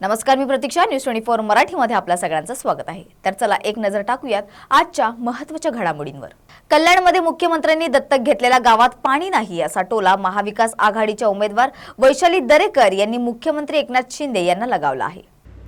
नमस्कार मी Pratiksha. News twenty four मराठीमध्ये आपल्या सगळ्यांचं स्वागत आहे. तर चला एक नजर टाकूयात आजच्या महत्त्वाच्या घडामोडींवर. कल्याणमध्ये मुख्यमंत्र्यांनी दत्तक घेतलेल्या गावात पाणी नाही असा टोला महाविकास आघाडीच्या उमेदवार वैशाली दरेकर यांनी मुख्यमंत्री एकनाथ शिंदे यांना लगावला आहे.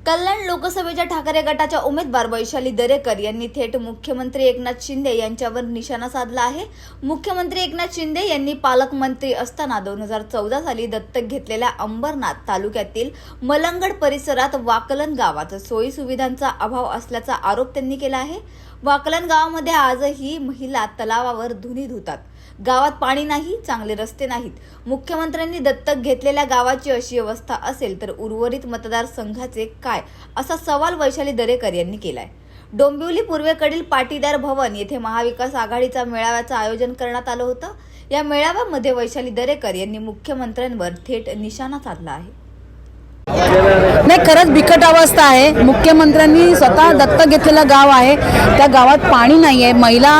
कल्याण लोकसभेच्या ठाकरे गटाच्या उमेदवार वैशाली दरेकर यांनी थेट मुख्यमंत्री एकनाथ शिंदे यांच्यावर निशाणा साधला आहे. मुख्यमंत्री एकनाथ शिंदे यांनी पालकमंत्री असताना दोन हजार चौदा साली दत्तक घेतलेल्या अंबरनाथ तालुक्यातील मलंगड परिसरात वाकलन गावात सोयी सुविधांचा अभाव असल्याचा आरोप त्यांनी केला आहे. वाकलन गावामध्ये आजही महिला तलावावर धुनी धुतात. गावात पाणी नाही चांगले रस्ते नाहीत. मुख्यमंत्र्यांनी दत्तक घेतलेल्या गावाची अशी अवस्था असेल तर उर्वरित मतदारसंघाचे काय? असा सवाल वैशाली दरेकर यांनी केलाय. डोंबिवली पूर्वेकडील पाटीदार भवन येथे महाविकास आघाडीचा मेळाव्याचं आयोजन करण्यात आलं होतं. या मेळाव्यामध्ये वैशाली दरेकर यांनी मुख्यमंत्र्यांवर थेट निशाणा साधला आहे. नाही खरंच बिकट अवस्था आहे. मुख्यमंत्र्यांनी स्वतः दत्तक घेतलेलं गाव आहे. त्या गावात पाणी नाही आहे महिला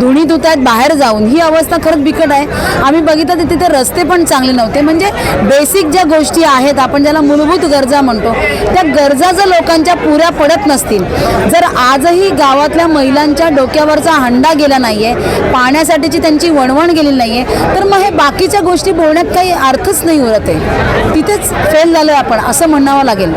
धुणी धुत आहेत बाहेर जाऊन. ही अवस्था खरंच बिकट आहे. आम्ही बघितलं तर तिथे रस्ते पण चांगले नव्हते. म्हणजे बेसिक ज्या गोष्टी आहेत आपण ज्याला मूलभूत गरजा म्हणतो त्या गरजा जर लोकांच्या पुऱ्या पडत नसतील जर आजही गावातल्या महिलांच्या डोक्यावरचा हंडा गेला नाही आहे पाण्यासाठीची त्यांची वणवण गेलेली आहे तर मग हे बाकीच्या गोष्टी बोलण्यात काही अर्थच नाही उरत आहे. तिथेच फेल झालोय आपण असं म्हणावं लागेल.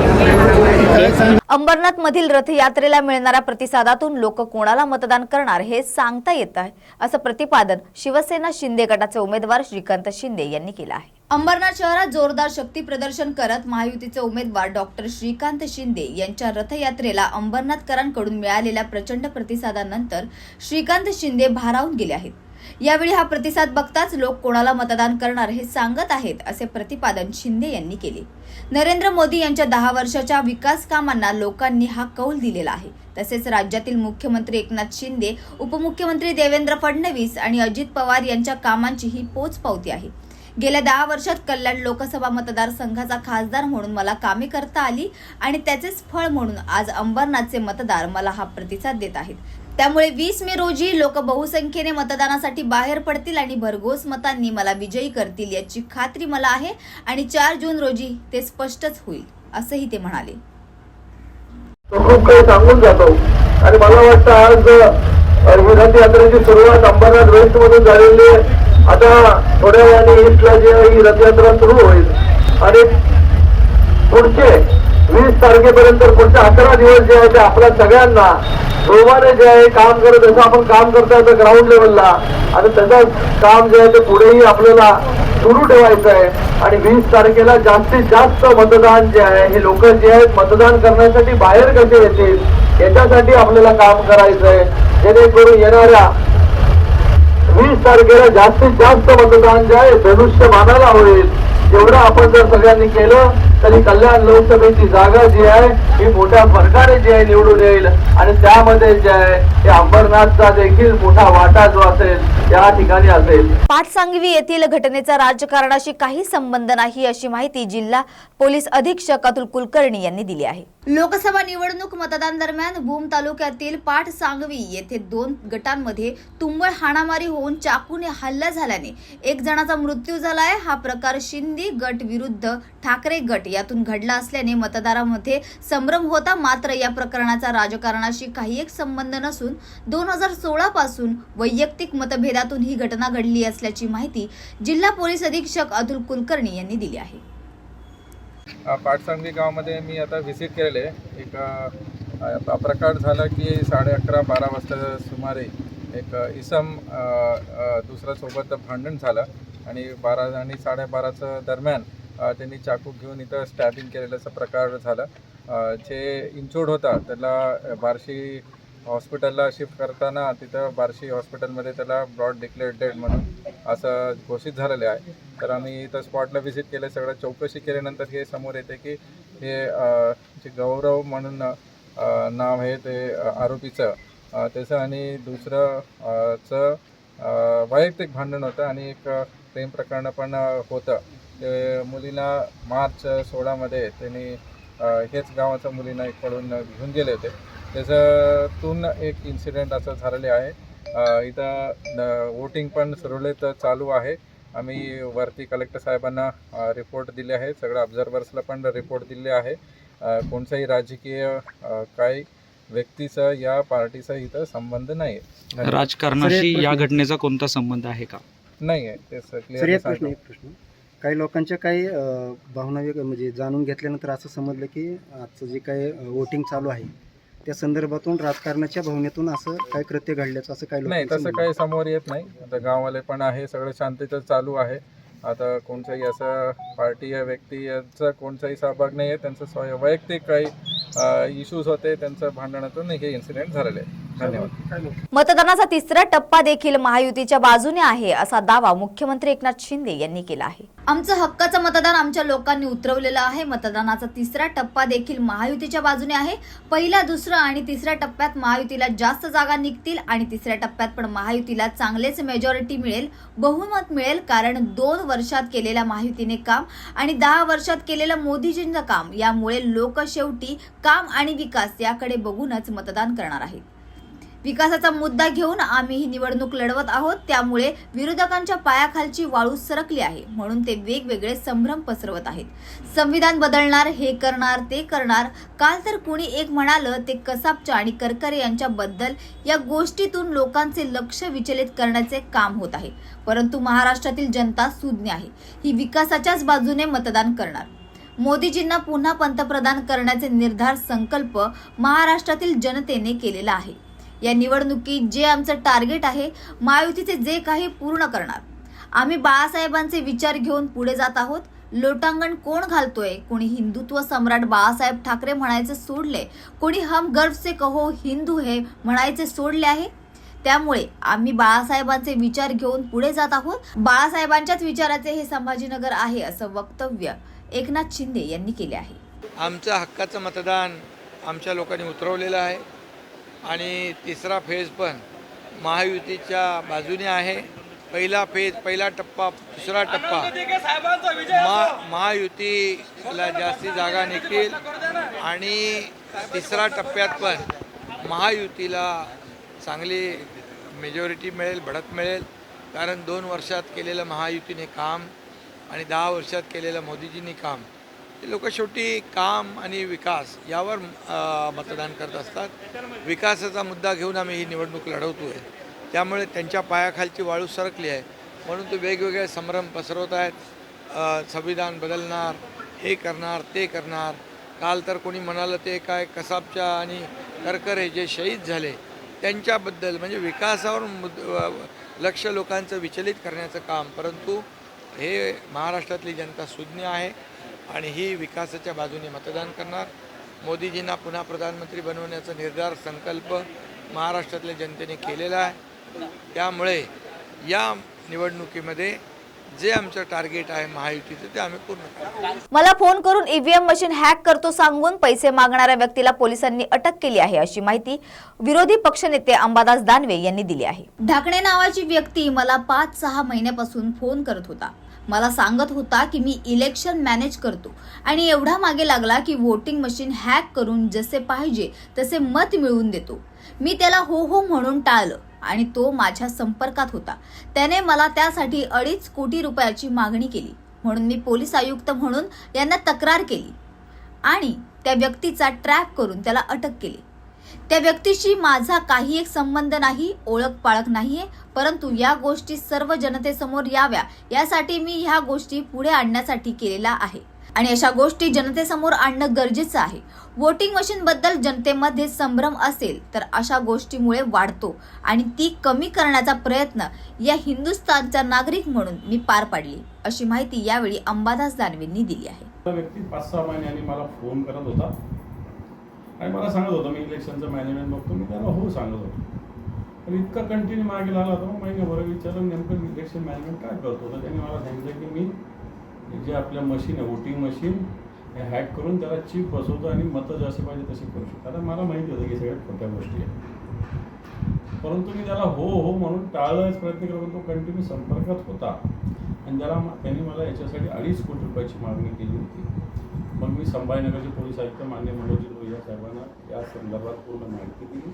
अंबरनाथ मधील रथयात्रेला मिळणाऱ्या प्रतिसादातून लोक कोणाला मतदान करणार हे सांगता येत आहे असं प्रतिपादन शिवसेना शिंदे गटाचे उमेदवार श्रीकांत शिंदे यांनी केलं आहे. अंबरनाथ शहरात जोरदार शक्ती प्रदर्शन करत महायुतीचे उमेदवार डॉक्टर श्रीकांत शिंदे यांच्या रथयात्रेला अंबरनाथकरांकडून मिळालेल्या प्रचंड प्रतिसादानंतर श्रीकांत शिंदे भारावून गेले आहेत. यावेळी हा प्रतिसाद बघताच लोक कोणाला मतदान करणार हे सांगत आहेत असे प्रतिपादन शिंदे यांनी केले. नरेंद्र मोदी यांच्या दहा वर्षाच्या विकास कामांना लोकांनी हा कौल दिलेला आहे. तसेच राज्यातील मुख्यमंत्री एकनाथ शिंदे उपमुख्यमंत्री देवेंद्र फडणवीस आणि अजित पवार यांच्या कामांची ही पोचपावती आहे. गेल्या दहा वर्षात कल्याण लोकसभा मतदारसंघाचा खासदार म्हणून मला कामे करता आली आणि त्याचेच फळ म्हणून आज अंबरनाथचे मतदार मला हा प्रतिसाद देत आहेत. त्यामुळे वीस मे रोजी लोक बहुसंख्येने मतदानासाठी बाहेर पडतील आणि भरघोस मतांनी मला विजयी करतील याची खात्री मला आहे आणि चार जून रोजी ते स्पष्टच होईल असंही ते म्हणाले. खूप काही सांगून जातो. आणि मला वाटतं आज विधान यात्रेची सुरुवात अंबरनाथ वेस्ट मधून झालेली आहे. आता थोड्या वेळाने ईस्टला जी ही रथयात्रा सुरू होईल. आणि पुढचे वीस तारखेपर्यंत पुढचे अकरा दिवस जे आहे ते आपल्या सगळ्यांना जोमाने जे आहे काम करत जसं आपण काम करतोय आता ग्राउंड लेवलला आणि त्याचं काम जे आहे ते पुढेही आपल्याला सुरू ठेवायचं आहे आणि वीस तारखेला जास्तीत जास्त मतदान जे आहे हे लोक जे आहेत मतदान करण्यासाठी बाहेर कसे येतील याच्यासाठी आपल्याला काम करायचं आहे जेणेकरून येणाऱ्या वीस तारखेला जास्तीत जास्त मतदान जे आहे धनुष्य मानाला होईल. जेवढं आपण जर सगळ्यांनी केलं तरी कल्याण लोकसभेची जागा जी आहे ही मोठ्या फरकाने जी आहे निवडून येईल. आणि त्यामध्ये जे आहे ते अंबरनाथचा देखील मोठा वाटा जो असेल त्या ठिकाणी असेल. पाटसांगवी येथील घटनेचा राजकारणाशी काही संबंध नाही अशी माहिती जिल्हा पोलीस अधीक्षक अतुल कुलकर्णी यांनी दिली आहे. लोकसभा निवडणूक मतदान दरम्यान भूम तालुक्यातील पाठ सांगवी येथे दोन गटांमध्ये तुंबळ हाणामारी होऊन चाकूने हल्ला झाल्याने एक जणाचा मृत्यू झाला आहे हा प्रकार शिंदे गट विरुद्ध ठाकरे गट यातून घडला असल्याने मतदारामध्ये संभ्रम होता. मात्र या प्रकरणाचा राजकारणाशी काही एक संबंध नसून दोन हजार सोळा पासून वैयक्तिक मतभेदातून ही घटना घडली असल्याची माहिती जिल्हा पोलीस अधीक्षक अतुल कुलकर्णी यांनी दिली आहे. अ, गावामध्ये मी आता व्हिजिट केलेले एक प्रकार झाला की साडे अकरा बारा वाजता सुमारे एक इसम दुसऱ्यासोबत सोबत भांडण झालं आणि बारा आणि साडेबाराचं दरम्यान त्यांनी चाकू घेऊन इथं स्टॅबिंग केलेल्याचा प्रकार झाला. जे इंचोड होता त्याला बार्शी हॉस्पिटलला शिफ्ट करताना तिथं बार्शी हॉस्पिटलमध्ये त्याला ब्रॉड डिक्लेअर डेड म्हणून असं घोषित झालेलं आहे. तर आम्ही इथं स्पॉटला व्हिजिट केलं सगळं चौकशी केल्यानंतर हे समोर येते की हे जे गौरव म्हणून नाव आहे ते आरोपीचं त्याचं आणि दुसरं चं वैयक्तिक भांडण होतं आणि एक प्रेम प्रकरण पण होतं. ते मुलीला मार्च सोळामध्ये त्यांनी हेच गावाचं मुलींना इकडून घेऊन गेले होते. त्याच्यातून एक इन्सिडेंट असं झालेले आहे. इथं वोटिंग पण सुरळीत चालू आहे. आम्ही वरती कलेक्टर साहेबांना रिपोर्ट दिले आहे. सगळ्या ऑब्झर्वर्सला पण रिपोर्ट दिले आहे. कोणताही राजकीय काही व्यक्तीचा या पार्टीचा इथं संबंध नाही आहे राजकारणाशी या घटनेचा कोणता संबंध आहे का? नाही आहे ते प्रश्न एक प्रश्न. काही लोकांच्या काही भावना म्हणजे जाणून घेतल्यानंतर असं समजलं की आजचं जे काही वोटिंग चालू आहे त्या संदर्भातून राजकारणाच्या भावनेतून असं काही कृत्य घडल्याचं असं काही नाही लोकांचं तसं म्हणणं काही समोर येत नाही. आता गाववाले पण आहे सगळं शांतता चालू आहे. आता कोणताही असं पार्टी या व्यक्ती यांचा कोणताही सहभाग नाही आहे त्यांचं स्वय वैयक्तिक काही इश्यूज होते त्यांचं भांडणातून हे इन्सिडेंट झालेले आहे मतदानाचा तिसरा टप्पा देखील महायुतीच्या बाजूने आहे असा दावा मुख्यमंत्री एकनाथ शिंदे यांनी केला आहे. आमचं हक्काचं मतदान आमच्या लोकांनी उतरवलेलं आहे. मतदानाचा तिसरा टप्पा देखील महायुतीच्या बाजूने आहे. पहिल्या दुसरा आणि तिसऱ्या टप्प्यात महायुतीला जास्त जागा निघतील आणि तिसऱ्या टप्प्यात पण महायुतीला चांगलेच मेजॉरिटी मिळेल बहुमत मिळेल कारण दोन वर्षात केलेल्या महायुतीने काम आणि दहा वर्षात केलेलं मोदीजींचं काम यामुळे लोक शेवटी काम आणि विकास याकडे बघूनच मतदान करणार आहेत. विकासाचा मुद्दा घेऊन आम्ही ही निवडणूक लढवत आहोत. त्यामुळे विरोधकांच्या पायाखालची वाळू सरकली आहे म्हणून ते वेगवेगळे संभ्रम पसरवत आहेत. संविधान बदलणार हे करणार ते करणार काल तर कुणी एक म्हणालं ते कसाबच्या आणि करकरे यांच्याबद्दल या गोष्टीतून लोकांचे लक्ष विचलित करण्याचे काम होत आहे. परंतु महाराष्ट्रातील जनता सुज्ञ आहे. ही विकासाच्याच बाजूने मतदान करणार. मोदीजींना पुन्हा पंतप्रधान करण्याचे निर्धार संकल्प महाराष्ट्रातील जनतेने केलेला आहे. या निवडणुकीत जे आमचं टार्गेट आहे महायुतीचे जे काही पूर्ण करणार. आम्ही बाळासाहेबांचे विचार घेऊन पुढे जात आहोत. लोटांगण कोण घालतोय? कोणी हिंदुत्व सम्राट बाळासाहेब ठाकरे म्हणायचे सोडले? कोणी हम गर्व से कहो हिंदू हे म्हणायचे सोडले आहे? त्यामुळे आम्ही बाळासाहेबांचे विचार घेऊन पुढे जात आहोत. बाळासाहेबांच्याच विचाराचे हे संभाजीनगर आहे असं वक्तव्य एकनाथ शिंदे यांनी केले आहे. आमचं हक्काचं मतदान आमच्या लोकांनी उतरवलेलं आहे. आणि तिसरा फेज पण महायुतीच्या बाजूने आहे. पहिला फेज पहिला टप्पा दुसरा टप्पा. मा महायुतीला जास्ती जागा निघतील. आणि तिसरा टप्प्यात पण महायुतीला चांगली मेजॉरिटी मिळेल बढत मिळेल. कारण दोन वर्षात केलेलं महायुतीने काम आणि दहा वर्षात केलेलं मोदीजींनी काम. ते लोक शेवटी काम आणि विकास यावर मतदान करत असतात. विकासाचा मुद्दा घेऊन आम्ही ही निवडणूक लढवतो आहे त्यामुळे त्यांच्या पायाखालची वाळू सरकली आहे. म्हणून ते वेगवेगळे संभ्रम पसरवत आहेत. संविधान बदलणार हे करणार ते करणार. काल तर कोणी म्हणालं ते काय कसाबच्या आणि करकरे जे शहीद झाले त्यांच्याबद्दल म्हणजे विकासावर मुद लक्ष लोकांचं विचलित करण्याचं काम. परंतु हे महाराष्ट्रातली जनता सुज्ञ आहे. आणि ही विकासाच्या बाजूने मतदान करणार. मोदीजींना पुन्हा प्रधानमंत्री बनवण्याचा निर्धार संकल्प महाराष्ट्रातल्या जनतेने केलेला आहे. त्यामुळे या निवडणुकीमध्ये जे आमचं टार्गेट आहे महायुतीचं ते आम्ही पूर्ण मला फोन करून ईव्हीएम मशीन हॅक करतो सांगून पैसे मागणाऱ्या व्यक्तीला पोलिसांनी अटक केली आहे अशी माहिती विरोधी पक्षनेते अंबादास दानवे यांनी दिली आहे. ढाकणे नावाची व्यक्ती मला पाच सहा महिन्यापासून फोन करत होता. मला सांगत होता की मी इलेक्शन मॅनेज करतो. आणि एवढा मागे लागला की वोटिंग मशीन हॅक करून जसे पाहिजे तसे मत मिळवून देतो. मी त्याला हो हो म्हणून टाळलं आणि तो माझ्या संपर्कात होता. त्याने मला त्यासाठी अडीच कोटी रुपयाची मागणी केली. म्हणून मी पोलीस आयुक्त म्हणून यांना तक्रार केली. आणि त्या व्यक्तीचा ट्रॅप करून त्याला अटक केली. त्या व्यक्तीशी माझा काही एक संबंध नाही ओळख पाळख नाहीये. परंतु या गोष्टी सर्व जनतेसमोर याव्या. यासाठी मी ह्या गोष्टी पुढे आणण्यासाठी केलेला आहे. आणि अशा गोष्टी जनतेसमोर आणणं गरजेचं आहे. वोटिंग मशीन बद्दल जनतेमध्ये संभ्रम असेल तर अशा गोष्टीमुळे वाढतो. आणि ती कमी करण्याचा प्रयत्न या हिंदुस्थानचा नागरिक म्हणून मी पार पाडली. अशी माहिती यावेळी अंबादास दानवेंनी दिली आहे. व्यक्ती पाच सहा महिन्यांनी मला फोन करत होता. आणि मला सांगत होतं मी इलेक्शनचं मॅनेजमेंट बघतो. मी त्याला हो सांगत होतो. पण इतका कंटिन्यू मागे लागला होता मग महिन्याभर विचारलं नेमकं इलेक्शन मॅनेजमेंट काय करतो? तर त्यांनी मला सांगितलं की मी जे आपल्या मशीन आहे वोटिंग मशीन हे हॅक करून त्याला चिप बसवतो आणि मतं जसे पाहिजे तसे करू शकतो. आता मला माहिती होतं की सगळ्यात खोट्या गोष्टी आहेत. परंतु मी त्याला हो हो म्हणून टाळण्याचा प्रयत्न केला पण तो कंटिन्यू संपर्कात होता. आणि त्याला त्यांनी मला याच्यासाठी अडीच कोटी रुपयाची मागणी केली होती. मी संभाजीनगरचे पोलीस आयुक्त मान्य मनोज लोहिया साहेबांना या संदर्भात पूर्ण माहिती दिली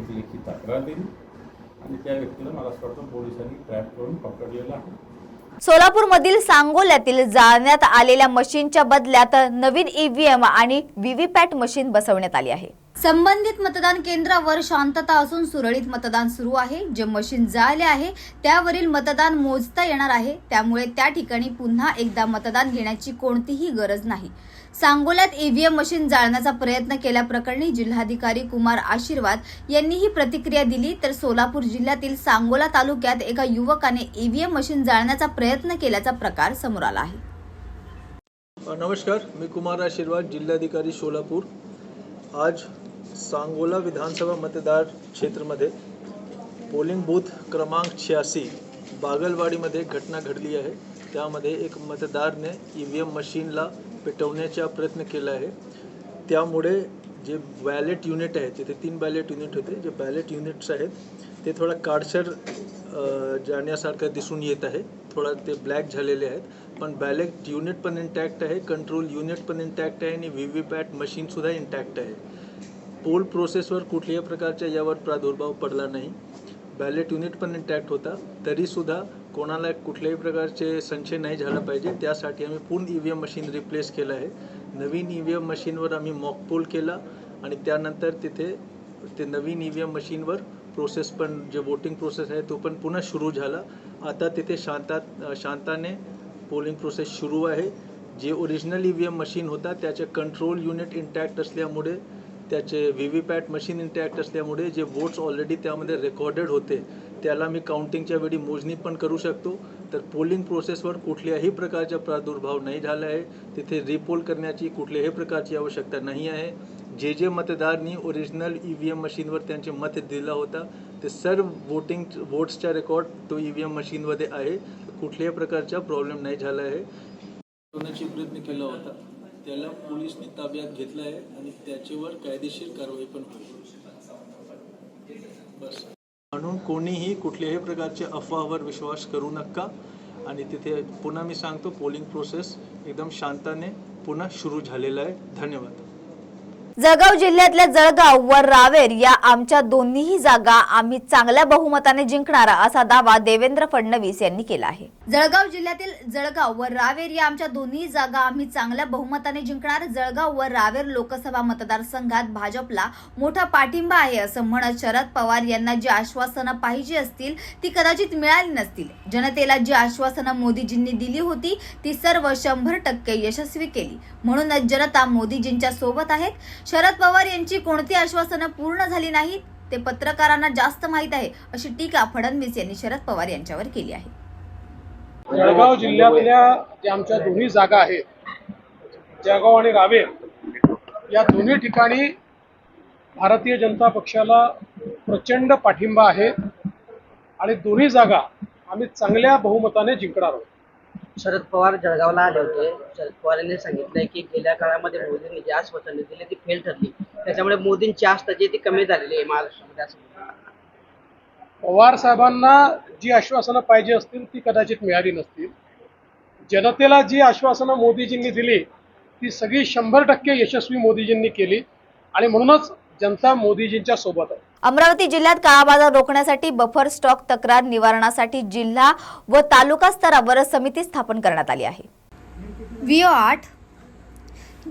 एक लेखी तक्रार दिली आणि त्या व्यक्तीला मला असं वाटतं पोलिसांनी ट्रॅप करून पकडलेलं आहे. सोलापूरमधील सांगोल्यातील जाळण्यात आलेल्या मशीनच्या बदल्यात नवीन ईव्हीएम आणि व्हीव्हीपॅट मशीन बसवण्यात आली आहे. संबंधित मतदान केंद्रावर शांतता असून सुरळीत मतदान सुरू आहे. जे मशीन जाळले आहे त्यावरील मतदान मोजता येणार आहे. त्यामुळे त्या ठिकाणी पुन्हा एकदा मतदान घेण्याची कोणतीही गरज नाही. सांगोल्यात ईव्हीएम मशीन जाळण्याचा प्रयत्न केल्याप्रकरणी जिल्हाधिकारी कुमार आशीर्वाद यांनी ही प्रतिक्रिया दिली तर सोलापूर जिल्ह्यातील सांगोला तालुक्यात एका युवकाने ईव्हीएम मशीन जाळण्याचा प्रयत्न केल्याचा प्रकार समोर आला आहे. नमस्कार मी कुमार आशीर्वाद जिल्हाधिकारी सोलापूर. आज सांगोला विधानसभा मतदार क्षेत्रमध्ये पोलिंग बूथ क्रमांक शहाऐंशी बागलवाडीमध्ये घटना घडली आहे. त्यामध्ये एक मतदारने ई व्ही एम मशीनला पेटवण्याचा प्रयत्न केला आहे. त्यामुळे जे बॅलेट युनिट आहे तिथे तीन बॅलेट युनिट होते. जे बॅलेट युनिट्स आहेत ते थोडा काडसर जाण्यासारखं दिसून येत आहे. थोडा ते ब्लॅक झालेले आहेत. पण बॅलेट युनिट पण इंटॅक्ट आहे कंट्रोल युनिट पण इंटॅक्ट आहे आणि व्ही व्ही पॅट मशीनसुद्धा इंटॅक्ट आहे पोल प्रोसेसवर कुठल्याही प्रकारच्या यावर प्रादुर्भाव पडला नाही. बॅलेट युनिट पण इंटॅक्ट होता. तरीसुद्धा कोणाला कुठल्याही प्रकारचे संशय नाही झाला पाहिजे. त्यासाठी आम्ही पूर्ण E V M machine replace केलं आहे. नवीन ई व्ही एम मशीनवर आम्ही मॉक पोल केला आणि त्यानंतर तिथे ते नवीन ई व्ही एम मशीनवर प्रोसेस पण जे वोटिंग प्रोसेस आहे तो पण पुन्हा सुरू झाला. आता तिथे शांतात शांताने पोलिंग प्रोसेस सुरू आहे. जे original E V M machine होता त्याचे कंट्रोल युनिट इंटॅक्ट असल्यामुळे त्याचे व्ही व्ही पॅट मशीन इंटॅक्ट असल्यामुळे जे वोट्स ऑलरेडी त्यामध्ये रेकॉर्डेड होते त्याला मी काउंटिंगच्या वेळी मोजणी पण करू शकतो. तर पोलिंग प्रोसेसवर कुठल्याही प्रकारचा प्रादुर्भाव नाही झाला आहे. तिथे रिपोल करण्याची कुठल्याही प्रकारची आवश्यकता नाही आहे. जे जे मतदारांनी ओरिजिनल ई व्ही एम मशीनवर त्यांचे मत दिला होता ते सर्व वोटिंग वोट्सचा रेकॉर्ड तो ई व्ही एम मशीनमध्ये आहे. कुठल्याही प्रकारचा प्रॉब्लेम नाही झाला आहे. होण्याचा प्रयत्न केला होता त्याला पोलिसने ताब्यात घेतलं आहे आणि त्याच्यावर कायदेशीर कारवाई पण होईल. बस. म्हणून कोणीही कुठल्याही प्रकारच्या अफवावर विश्वास करू नका. आणि तिथे पुन्हा मी सांगतो पोलिंग प्रोसेस एकदम शांताने पुन्हा सुरू झालेला आहे. धन्यवाद. जळगाव जिल्ह्यातल्या जळगाव व रावेर या आमच्या दोन्हीही जागा आम्ही चांगल्या बहुमताने जिंकणार असा दावा देवेंद्र फडणवीस यांनी केला आहे. जळगाव जिल्ह्यातील जळगाव व रावेर या आमच्या दोन्ही जागा आम्ही चांगल्या बहुमताने जिंकणार. जळगाव व रावेर लोकसभा मतदारसंघात भाजपला मोठा पाठिंबा आहे असं म्हणत शरद पवार यांना जी आश्वासनं पाहिजे असतील ती कदाचित मिळाली नसतील. जनतेला जी आश्वासनं मोदीजींनी दिली होती ती सर्व शंभर टक्के यशस्वी केली. म्हणूनच जनता मोदीजींच्या सोबत आहेत. शरद पवार यांची कोणती आश्वासनं पूर्ण झाली नाहीत ते पत्रकारांना जास्त माहीत आहे अशी टीका फडणवीस यांनी शरद पवार यांच्यावर केली आहे. जळगाव जिल्ह्यातल्या ज्या आमच्या दोन्ही जागा आहेत जळगाव आणि रावेर या दोन्ही ठिकाणी भारतीय जनता पक्षाला प्रचंड पाठिंबा आहे आणि दोन्ही जागा आम्ही चांगल्या बहुमताने जिंकणार आहोत. शरद पवार जळगावला आले होते. शरद पवार यांनी सांगितलंय की गेल्या काळामध्ये मोदींनी जी आश्वासने दिली ती फेल ठरली. त्याच्यामुळे मोदींची आस्था जी ती कमी झालेली आहे महाराष्ट्रामध्ये असं पवार साहेबांना जी आश्वासनं पाहिजे असतील ती कदाचित मिळाली नसतील. जनतेला जी आश्वासनं मोदीजींनी दिली ती सगळी शंभर टक्के यशस्वी मोदीजींनी केली. आणि म्हणूनच जनता मोदीजींच्या सोबत आहे. अमरावती जिल्ह्यात काळा बाजार रोखण्यासाठी बफर स्टॉक तक्रार निवारणासाठी जिल्हा व तालुका स्तरावर समिती स्थापन करण्यात आली आहे. विओ आठ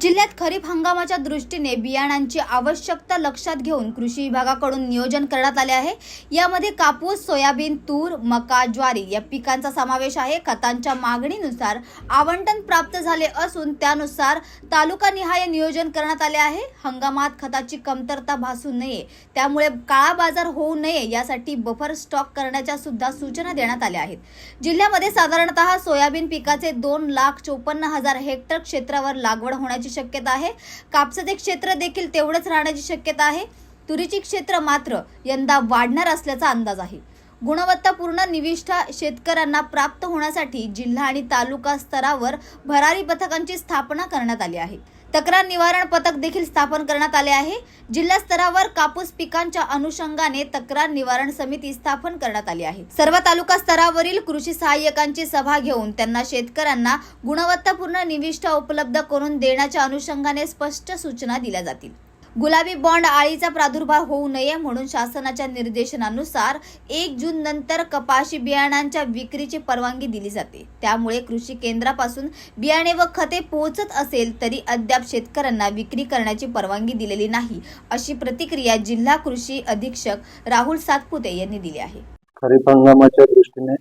जिल्ह्यात खरीप हंगामाच्या दृष्टीने बियाणांची आवश्यकता लक्षात घेऊन कृषी विभागाकडून नियोजन करण्यात आले आहे. यामध्ये कापूस सोयाबीन तूर मका ज्वारी या पिकांचा समावेश आहे. खतांच्या मागणीनुसार आवंटन प्राप्त झाले असून त्यानुसार तालुकानिहाय नियोजन करण्यात आले आहे. हंगामात खताची कमतरता भासू नये त्यामुळे काळा बाजार होऊ नये यासाठी बफर स्टॉक करण्याच्या सुद्धा सूचना देण्यात आल्या आहेत. जिल्ह्यामध्ये साधारणतः सोयाबीन पिकाचे दोन लाख चोपन्न हजार हेक्टर क्षेत्रावर लागवड होण्याची शक्यता आहे. कापसाचे क्षेत्र देखील तेवढंच राहण्याची शक्यता आहे. तुरीची क्षेत्र मात्र यंदा वाढणार असल्याचा अंदाज आहे. गुणवत्तापूर्ण निविष्ठा शेतकऱ्यांना प्राप्त होण्यासाठी जिल्हा आणि तालुका स्तरावर भरारी पथकांची स्थापना करण्यात आली आहे. तक्रार निवारण पथक देखील स्थापन करण्यात आले आहे. जिल्हा स्तरावर कापूस पिकांच्या अनुषंगाने तक्रार निवारण समिती स्थापन करण्यात आली आहे. सर्व तालुका स्तरावरील कृषी सहाय्यकांची सभा घेऊन त्यांना शेतकऱ्यांना गुणवत्तापूर्ण निविष्ठा उपलब्ध करून देण्याच्या अनुषंगाने स्पष्ट सूचना दिल्या जातील. गुलाबी बॉन्ड आळीचा प्रादुर्भाव होऊ नये म्हणून शासनाच्या निर्देशनानुसार एक जून नंतर कपाशी बियाणांच्या विक्रीची परवानगी दिली जाते. त्यामुळे कृषी केंद्रापासून बियाणे व खते पोहोचत असेल तरी अद्याप शेतकऱ्यांना विक्री करण्याची परवानगी दिलेली नाही अशी प्रतिक्रिया जिल्हा कृषी अधीक्षक राहुल सातपुते यांनी दिली आहे. खरीप हंगामाच्या दृष्टीने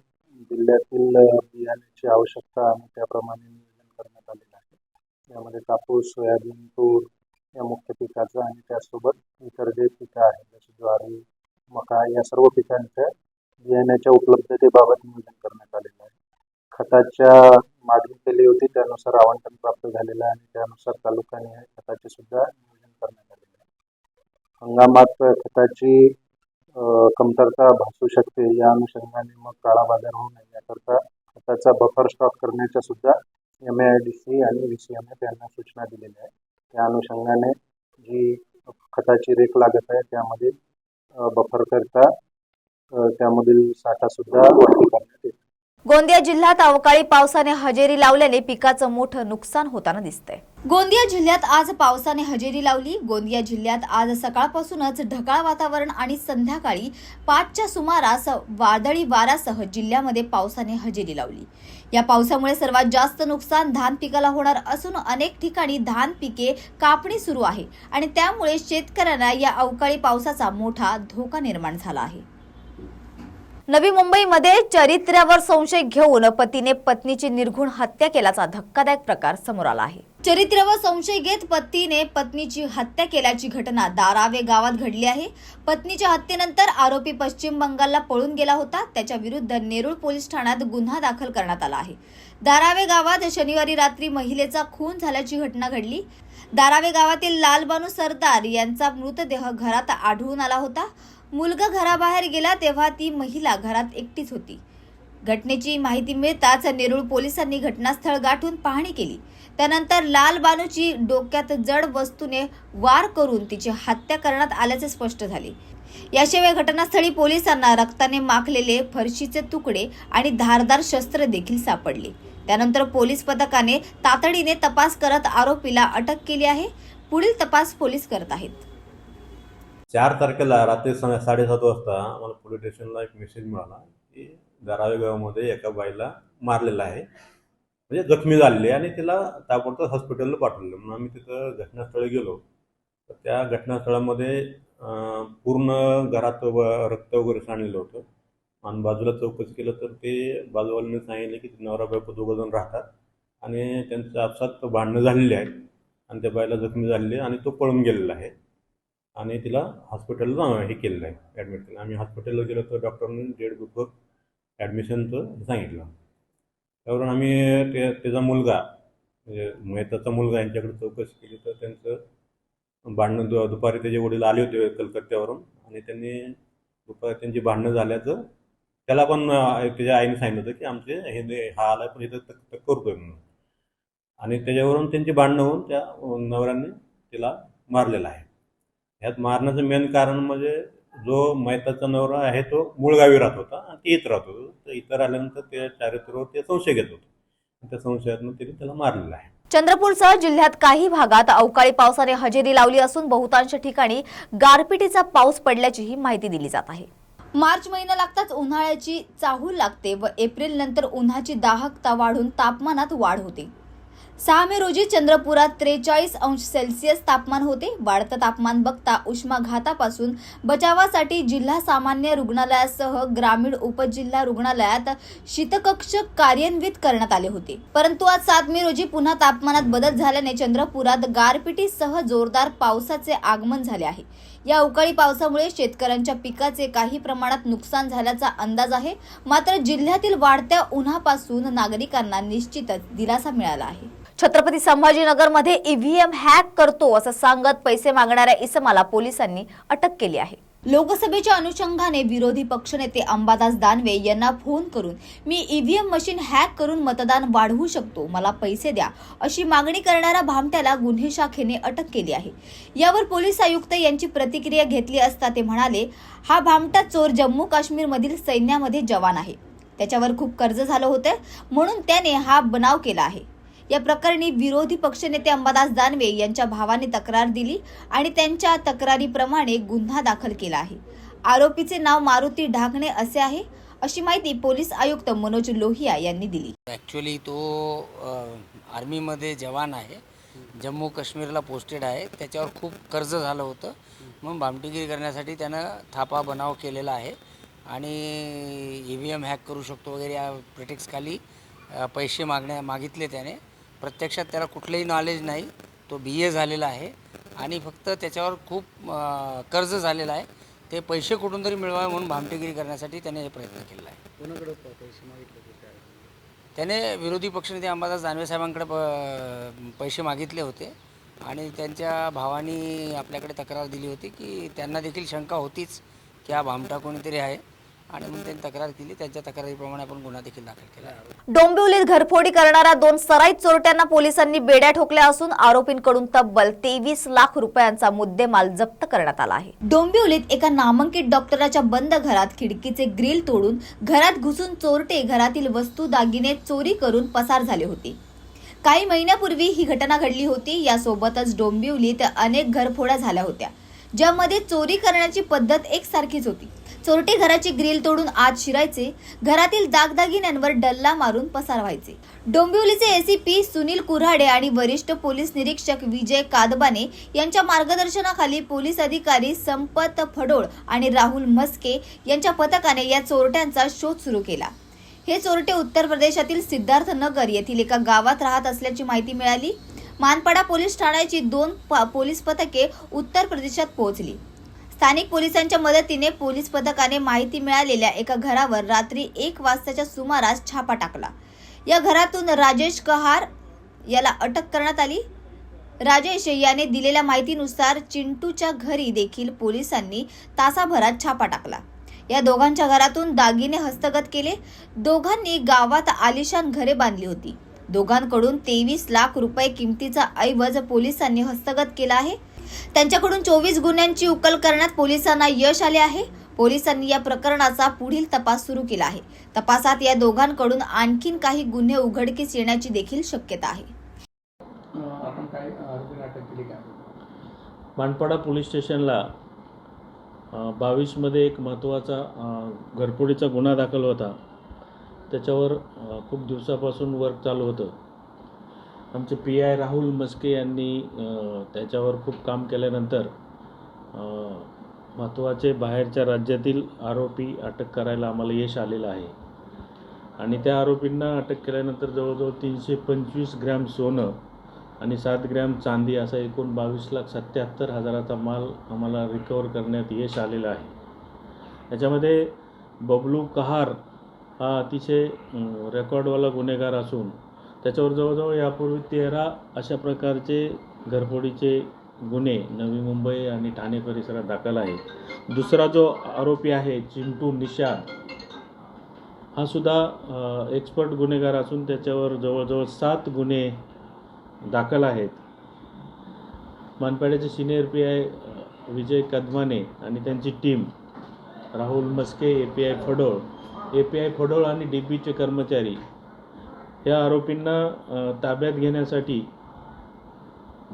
जिल्ह्यातील बियाण्याची आवश्यकता आणि त्याप्रमाणे नियोजन करण्यात आलेलं आहे. यामध्ये कापूस सोयाबीन तूर या मुख्य पिकाचं आणि त्यासोबत इतर जे पिकं आहेत जसे ज्वारी मका या सर्व पिकांच्या बियाण्याच्या उपलब्धतेबाबत नियोजन करण्यात आलेलं आहे. खताच्या मागणी केली होती त्यानुसार आवंटन प्राप्त झालेलं आहे आणि त्यानुसार तालुक्याने खताचे सुद्धा नियोजन करण्यात आलेलं आहे. हंगामात खताची कमतरता भासू शकते या अनुषंगाने मग काळा बाजार होऊ नये. याकरता खताचा बफर स्टॉक करण्याच्या सुद्धा M A I D C आणि व्ही सी एम ए त्यांना सूचना दिलेल्या आहेत. त्या अनुषंगाने जी खताची रेख लागत आहे त्यामध्ये बफर करता त्यामधील साठा सुद्धा वाढी करण्यात येईल गोंदिया जिल्ह्यात अवकाळी पावसाने हजेरी लावल्याने पिकाचं मोठं नुकसान होताना दिसतंय. गोंदिया जिल्ह्यात आज पावसाने हजेरी लावली. गोंदिया जिल्ह्यात आज सकाळपासूनच ढगाळ वातावरण आणि संध्याकाळी पाचच्या सुमारास वादळी वाऱ्यासह जिल्ह्यामध्ये पावसाने हजेरी लावली. या पावसामुळे सर्वात जास्त नुकसान धान पिकाला होणार असून अनेक ठिकाणी धान पिके कापणी सुरू आहे आणि त्यामुळे शेतकऱ्यांना या अवकाळी पावसाचा मोठा धोका निर्माण झाला आहे. नवी मुंबईमध्ये चरित्र्यावर संशय घेऊन पतीने पत्नीची निर्घुण हत्या केल्याचा धक्कादायक प्रकार समोर आला आहे. चरित्र्यावर संशय घेत पतीने पत्नीची हत्या केल्याची घटना दारावे गावात घडली आहे. पत्नीच्या हत्येनंतर आरोपी पश्चिम बंगालला पळून गेला होता. त्याच्या विरुद्ध नेरूळ पोलीस ठाण्यात गुन्हा दाखल करण्यात आला आहे. दारावे गावात शनिवारी रात्री महिलेचा खून झाल्याची घटना घडली. दारावे गावातील लालबानू सरदार यांचा मृतदेह घरात आढळून आला होता. मुलगा घराबाहेर गेला तेव्हा ती महिला घरात एकटीच होती. घटनेची माहिती मिळताच नेरूळ पोलिसांनी घटनास्थळ गाठून पाहणी केली. त्यानंतर लाल बानूची डोक्यात जड वस्तूने वार करून तिची हत्या करण्यात आल्याचे स्पष्ट झाले. याशिवाय घटनास्थळी पोलिसांना रक्ताने माखलेले फरशीचे तुकडे आणि धारदार शस्त्र देखील सापडले. त्यानंतर पोलीस पथकाने तातडीने तपास करत आरोपीला अटक केली आहे. पुढील तपास पोलीस करत आहेत. चार तारखेला रात्री साडेसात वाजता मला पोलीस स्टेशनला एक मेसेज मिळाला की दारावे गावामध्ये एका बाईला मारलेलं आहे. म्हणजे जखमी झालेली आहे आणि तिला ताबडतोब हॉस्पिटलला पाठवलं. म्हणून आम्ही तिथं घटनास्थळी गेलो. तर त्या घटनास्थळामध्ये पूर्ण घरात व रक्त वगैरे सांडलेलं होतं. आणि बाजूला चौकशी केलं तर ते बाजूवाल्याने सांगितले की नवरा बायको दोघं जण राहतात. आणि त्यांचं आपसात भांडणं झालेली आहेत. आणि त्या बाईला जखमी झालेली आहे आणि तो पळून गेलेला आहे. आणि तिला हॉस्पिटलला हे केलेलं आहे. ॲडमिट केलं. आम्ही हॉस्पिटलला गेलो तर डॉक्टरने डेड बुकवर ॲडमिशनचं सांगितलं. त्यावरून आम्ही ते त्याचा मुलगा म्हणजे मेहताचा मुलगा यांच्याकडे चौकशी केली तर त्यांचं भांडणं दु दुपारी त्याचे वडील आले होते कलकत्त्यावरून आणि त्यांनी दुपारी त्यांची भांडणं झाल्याचं त्याला पण त्याच्या आईने सांगितलं होतं की आमचे हे हा आला पण इथं तक करतो करतोय म्हणून. आणि त्याच्यावरून त्यांची भांडणं होऊन त्या नवऱ्याने तिला मारलेलं आहे. ह्यात मारण्याचं मेन कारण म्हणजे जो मैताचा नवरा आहे तो मूळगावी राहत होता आणि ते इथं राहत होतो. तर इथं राहिल्यानंतर त्या चारित्र्यावर ते संशय घेत होते. त्या संशयातून तिने त्याला मारलेलं आहे. चंद्रपूरसह जिल्ह्यात काही भागात अवकाळी पावसाने हजेरी लावली असून बहुतांश ठिकाणी गारपिटीचा पाऊस पडल्याचीही माहिती दिली जात आहे. मार्च महिना लागताच उन्हाळ्याची चाहूल लागते व एप्रिल नंतर उन्हाची दाहकता वाढून तापमानात वाढ होते. सहा मे रोजी चंद्रपुरात त्रेचाळीस अंश सेल्सिअस तापमान होते. वाढतं तापमान बघता उष्माघातापासून बचावासाठी जिल्हा सामान्य रुग्णालयासह ग्रामीण उपजिल्हा रुग्णालयात शीतकक्ष कार्यान्वित करण्यात आले होते. परंतु आज सात मे रोजी पुन्हा तापमानात बदल झाल्याने चंद्रपुरात गारपिटीसह जोरदार पावसाचे आगमन झाले आहे. या अवकाळी पावसामुळे शेतकऱ्यांच्या पिकाचे काही प्रमाणात नुकसान झाल्याचा अंदाज आहे. मात्र जिल्ह्यातील वाढत्या उन्हापासून नागरिकांना निश्चितच दिलासा मिळाला आहे. छत्रपती संभाजीनगरमध्ये ईव्हीएम हॅक करतो असं सांगत पैसे मागणाऱ्या इसमाला पोलिसांनी अटक केली आहे. लोकसभेच्या अनुषंगाने विरोधी पक्षनेते अंबादास दानवे यांना फोन करून मी ईव्हीएम मशीन हॅक करून मतदान वाढवू शकतो मला पैसे द्या अशी मागणी करणाऱ्या भामट्याला गुन्हे शाखेने अटक केली आहे. यावर पोलीस आयुक्त यांची प्रतिक्रिया घेतली असता ते म्हणाले हा भामटा चोर जम्मू काश्मीरमधील सैन्यामध्ये जवान आहे. त्याच्यावर खूप कर्ज झालं होतं म्हणून त्याने हा बनाव केला आहे. या प्रकरणी विरोधी पक्षनेते अंबादास दानवे यांच्या भावाने तक्रार दिली आणि त्यांच्या तक्रारीप्रमाणे गुन्हा दाखल केला आहे. आरोपीचे नाव मारुती ढाकणे असे आहे अशी माहिती पोलीस आयुक्त मनोज लोहिया यांनी दिली. ॲक्च्युली तो आर्मीमध्ये जवान आहे. जम्मू काश्मीरला पोस्टेड आहे. त्याच्यावर खूप कर्ज झालं होतं. मग भामटीगिरी करण्यासाठी त्यानं थापा बनाव केलेला आहे. आणि ई व्ही एम हॅक करू शकतो वगैरे या प्रिटेक्सखाली पैसे मागण्या मागितले त्याने. प्रत्यक्षात त्याला कुठलंही नॉलेज नाही. तो बी ए झालेला आहे. आणि फक्त त्याच्यावर खूप कर्ज झालेलं आहे. ते पैसे कुठून तरी मिळवावे म्हणून भामटेगिरी करण्यासाठी त्याने हे प्रयत्न केलेला आहे. त्याने विरोधी पक्षनेते अंबादास दानवे साहेबांकडे प पैसे मागितले होते. आणि त्यांच्या भावानी आपल्याकडे तक्रार दिली होती की त्यांना देखील शंका होतीच की हा भामटा कोणीतरी आहे. आणि म्हणून त्यांनी तक्रार केली. त्यांच्या तक्रारीप्रमाणे आपण गुन्हा देखील दाखल केला. डोंबिवलीत घरफोडी करणाऱ्या दोन सराईत चोरट्यांना पोलिसांनी बेड्या ठोकल्या असून आरोपींकडून तब्बल तेवीस लाख रुपयांचा मुद्देमाल जप्त करण्यात आला आहे. डोंबिवलीत एका नामांकित डॉक्टराच्या बंद घरात खिडकीचे ग्रिल तोडून घरात घुसून चोरटे घरातील वस्तू दागिने चोरी करून पसार झाले होते. काही महिन्यापूर्वी ही घटना घडली होती. यासोबतच डोंबिवलीत अनेक घरफोड्या झाल्या होत्या ज्यामध्ये चोरी करण्याची पद्धत एकसारखीच होती. चोरटे घराची ग्रिल तोडून आत शिरायचे घरातील दागदागिन्यांवर डल्ला मारून पसार व्हायचे डोंबिवलीचे एसीपी सुनील कुऱ्हाडे आणि वरिष्ठ पोलीस निरीक्षक विजय कादबाने यांच्या मार्गदर्शनाखाली पोलीस अधिकारी संपत फडोळ आणि राहुल म्हस्के यांच्या पथकाने या चोरट्यांचा शोध सुरू केला. हे चोरटे उत्तर प्रदेशातील सिद्धार्थनगर येथील एका गावात राहत असल्याची माहिती मिळाली. मानपाडा पोलीस ठाण्याची दोन प- पोलीस पथके उत्तर प्रदेशात पोहोचली. स्थानिक पोलिसांच्या मदतीने पोलीस पथकाने माहिती मिळालेल्या एका घरावर रात्री एक वाजताच्या सुमारास छापा टाकला. या घरातून राजेश कहार याला अटक करण्यात आली. राजेश याने दिलेल्या माहितीनुसार चिंटूच्या घरी देखील पोलिसांनी तासाभरात छापा टाकला. या दोघांच्या घरातून दागिने हस्तगत केले. दोघांनी गावात आलिशान घरे बांधली होती. दोघांकडून तेवीस लाख रुपये किमतीचा ऐवज पोलिसांनी हस्तगत केला आहे. त्यांच्याकडून चोवीस गुन्ह्यांची उकल करण्यात पोलिसांना यश आले आहे. पोलिसांनी या प्रकरणाचा पुढील तपास सुरू केला आहे. तपासात या दोघांकडून आणखीन काही गुन्हे उघडकीस येण्याची देखील शक्यता आहे. आपण काय आरोपीला अटक केली काय मानपाडा पोलीस स्टेशनला बावीसमध्ये एक महत्त्वाचा घरफोडीचा गुन्हा दाखल होता. त्याच्यावर खूप दिवसापासून वर्क चालू होतं. आमचे पी आय राहुल मस्के यांनी त्याच्यावर खूप काम केल्यानंतर महत्त्वाचे बाहेरच्या राज्यातील आरोपी अटक करायला आम्हाला यश आलेलं आहे. आणि त्या आरोपींना अटक केल्यानंतर जवळजवळ तीनशे पंचवीस ग्रॅम सोनं आणि सात ग्रॅम चांदी असा एकूण बावीस लाख सत्याहत्तर हजाराचा माल आम्हाला रिकवर करण्यात यश आलेलं आहे. याच्यामध्ये बबलू कहार हा अतिशय रेकॉर्डवाला गुन्हेगार असून त्याच्यावर जवळजवळ यापूर्वी तेरा अशा प्रकारचे घरफोडीचे गुन्हे नवी मुंबई आणि ठाणे परिसरात दाखल आहे दुसरा जो आरोपी आहे चिंटू निषाद हा सुद्धा एक्सपर्ट गुन्हेगार असून त्याच्यावर जवळजवळ सात गुन्हे दाखल आहेत. मानपाड्याचे सिनियर पी आय विजय कदमाने आणि त्यांची team Rahul Maske A P I Phadol. A P I Phadol आणि डी बीचे कर्मचारी या आरोपींना ताब्यात घेण्यासाठी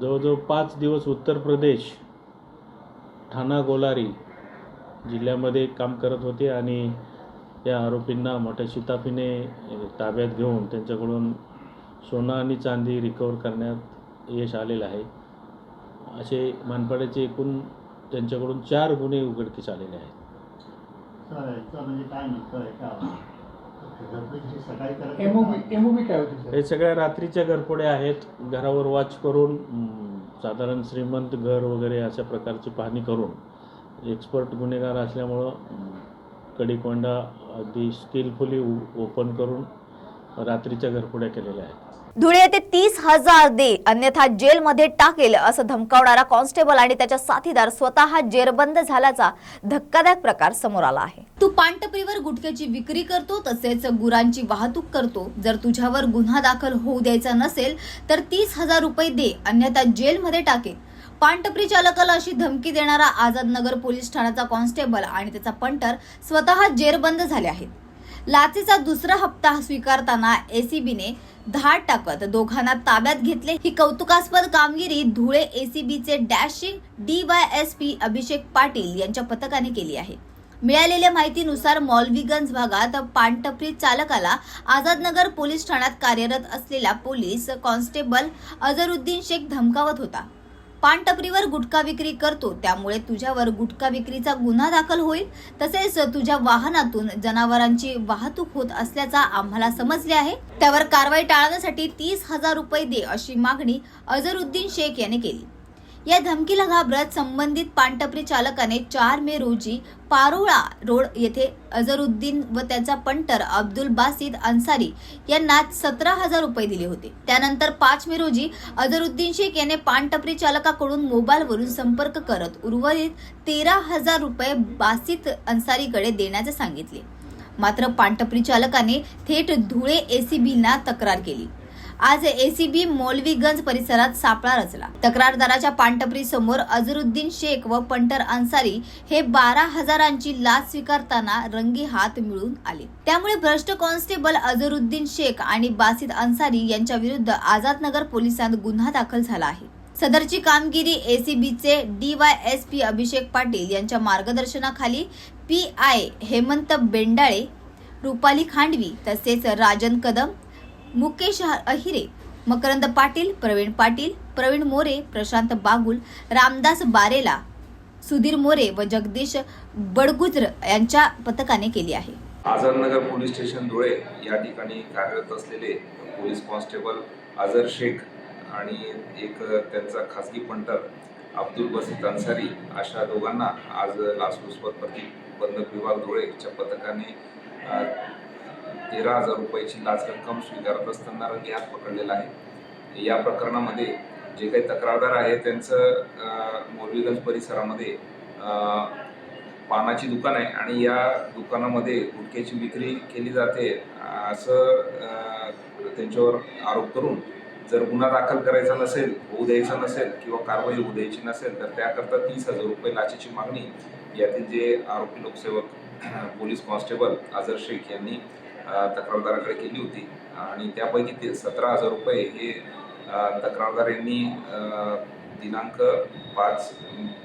जवळजवळ पाच दिवस उत्तर प्रदेश ठाणा गोलारी जिल्ह्यामध्ये काम करत होते आणि या आरोपींना मोठ्या शिताफीने ताब्यात घेऊन त्यांच्याकडून सोनं आणि चांदी रिकवर करण्यात यश आलेलं आहे. असे मानपाड्याचे एकूण त्यांच्याकडून चार गुन्हे उघडकीस आलेले आहेत. हे सगळ्या रात्रीच्या घरफोड्या आहेत. घरावर वॉच करून साधारण श्रीमंत घर वगैरे अशा प्रकारची पाहणी करून एक्सपर्ट गुन्हेगार असल्यामुळं अं, कडिकोंडा अगदी स्किलफुली ओपन करून रात्रीच्या घरफोड्या केलेल्या आहेत. धुळे येथे तीस हजार दे अन्यथा जेलमध्ये टाकेल असं धमकावणारा कॉन्स्टेबल आणि त्याच्या साथीदार स्वतः जेरबंद झाल्याचा धक्कादायक प्रकार समोर आला आहे. तू पानटपरीवर गुटख्याची विक्री करतो तसेच गुरांची वाहतूक करतो. जर तुझ्यावर गुन्हा दाखल होऊ द्यायचा नसेल तर तीस हजार रुपये दे अन्यथा जेलमध्ये टाकेल पानटपरी चालकाला अशी धमकी देणारा आझाद नगर पोलीस ठाण्याचा कॉन्स्टेबल आणि त्याचा पंटर स्वतः जेरबंद झाले आहेत. लाचेचा दुसरा हप्ता स्वीकारताना एसीबीने धाड टाकत दोघांना ताब्यात घेतले. ही कौतुकास्पद कामगिरी धुळे एसीबीचे डॅशिंग डीवायएसपी अभिषेक पाटील यांच्या पथकाने केली आहे. मिळालेल्या माहितीनुसार मौलवीगंज भागात पानटपरी चालकाला आझादनगर पोलीस ठाण्यात कार्यरत असलेला पोलीस कॉन्स्टेबल अझरुद्दीन शेख धमकावत होता. पानटपरीवर गुटखा विक्री करतो. त्यामुळे तुझ्यावर गुटखा विक्रीचा गुन्हा दाखल होईल. तसेच तुझ्या वाहनातून जनावरांची वाहतूक होत असल्याचा आम्हाला समजले आहे. त्यावर कारवाई टाळण्यासाठी तीस हजार रुपये दे अशी मागणी अझरुद्दीन शेख याने केली. या धमकीला घाबरत संबंधित पानटपरी चालकाने चार मे रोजी पारोळा रोड येथे अझरुद्दीन व त्याचा पंटर अब्दुल बासिद अन्सारी यांना सतरा हजार रुपये दिले होते. त्यानंतर पाच मे रोजी अझरुद्दीन शेख याने पानटपरी चालकाकडून मोबाईलवरून संपर्क करत उर्वरित तेरा हजार रुपये बासित अन्सारीकडे देण्याचे सांगितले. मात्र पानटपरी चालकाने थेट धुळे एसीबीना तक्रार केली. आज एसीबी मौलवीगंज परिसरात सापळा रचला. तक्रारदाराच्या पानटपरी समोर अझरुद्दीन शेख व पंटर अन्सारी हे बारा हजारांची लाच स्वीकारताना रंगी हात मिळून आले. त्यामुळे भ्रष्ट कॉन्स्टेबल अझरुद्दीन शेख आणि बासित अन्सारी यांच्या विरुद्ध आझादनगर पोलिसांत गुन्हा दाखल झाला आहे. सदरची कामगिरी एसीबीचे डीवायएसपी अभिषेक पाटील यांच्या मार्गदर्शनाखाली पी आय हेमंत बेंडाळे रुपाली खांडवी तसेच राजन कदम मुकेश अहिरे मकरंद पाटील प्रवीण पाटील प्रवीण मोरे प्रशांत बागुल रामदास बारेला सुधीर मोरे व जगदीश बडगुजर यांच्या पथकाने केली आहे. आझादनगर पोलीस स्टेशन धुळे या ठिकाणी कार्यरत असलेले पोलीस कॉन्स्टेबल आझर शेख आणि एक त्यांचा खासगी पंटर अब्दुल बसीत अन्सारी अशा दोघांना आज लाचलुचपत प्रतिबंधक विभाग धुळेच्या पथकाने तेरा हजार रुपयाची लाच रक्कम स्वीकारत असताना रंगे हात पकडलेला आहे. या प्रकरणामध्ये जे काही तक्रारदार आहे त्यांचं मौलवीगंज परिसरामध्ये पानाची दुकान आहे आणि या दुकानामध्ये गुटख्याची विक्री केली जाते असं त्यांच्यावर आरोप करून जर गुन्हा दाखल करायचा नसेल होऊ द्यायचा नसेल किंवा कारवाई होऊ द्यायची नसेल तर त्याकरता तीस हजार रुपये लाचेची मागणी यातील जे आरोपी लोकसेवक पोलीस कॉन्स्टेबल आझर शेख यांनी तक्रारदाराकडे केली होती. आणि त्यापैकी ते सतरा हजार रुपये हे तक्रारदार यांनी दिनांक पाच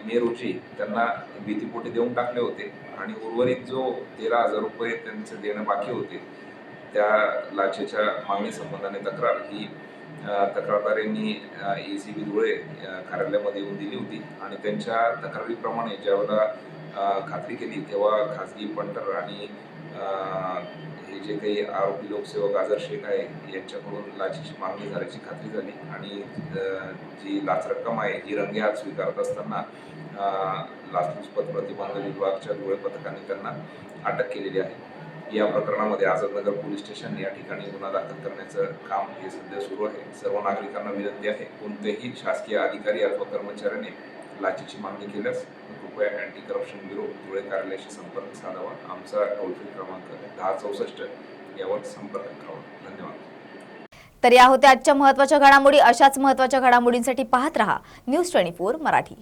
मे रोजी त्यांना भीतीपोटी देऊन टाकले होते. आणि उर्वरित जो तेरा हजार रुपये त्यांचे देणं बाकी होते त्या लाचेच्या मागणी संबंधाने तक्रार ही तक्रारदार यांनी ए सी बी धुळे कार्यालयामध्ये येऊन दिली होती. आणि त्यांच्या तक्रारीप्रमाणे ज्यावेळेला खात्री केली तेव्हा खाजगी पंटर आणि जे काही आरोपी लोकसेवक आझर शेख आहे यांच्याकडून लाचेची मागणी झाल्याची खात्री झाली आणि जी लाच रक्कम आहे ही रंगे हात स्वीकारत असताना लाचलुचपत प्रतिबंध विभागाच्या धुळे पथकाने त्यांना अटक केलेली आहे. या प्रकरणामध्ये आझादनगर पोलीस स्टेशन या ठिकाणी गुन्हा दाखल करण्याचं काम हे सध्या सुरू आहे. सर्व नागरिकांना विनंती आहे कोणत्याही शासकीय अधिकारी अथवा कर्मचाऱ्याने लाचेची मागणी केल्यास कृपया अँटी करप्शन ब्युरो धुळे कार्यालयाशी संपर्क साधावा. आमचा टोल फ्री क्रमांक दहा चौसष्ट यावर संपर्क करावा. धन्यवाद. तर या होत्या आजच्या महत्त्वाच्या घडामोडी. अशाच महत्त्वाच्या घडामोडींसाठी पाहत रहा. News twenty four Marathi.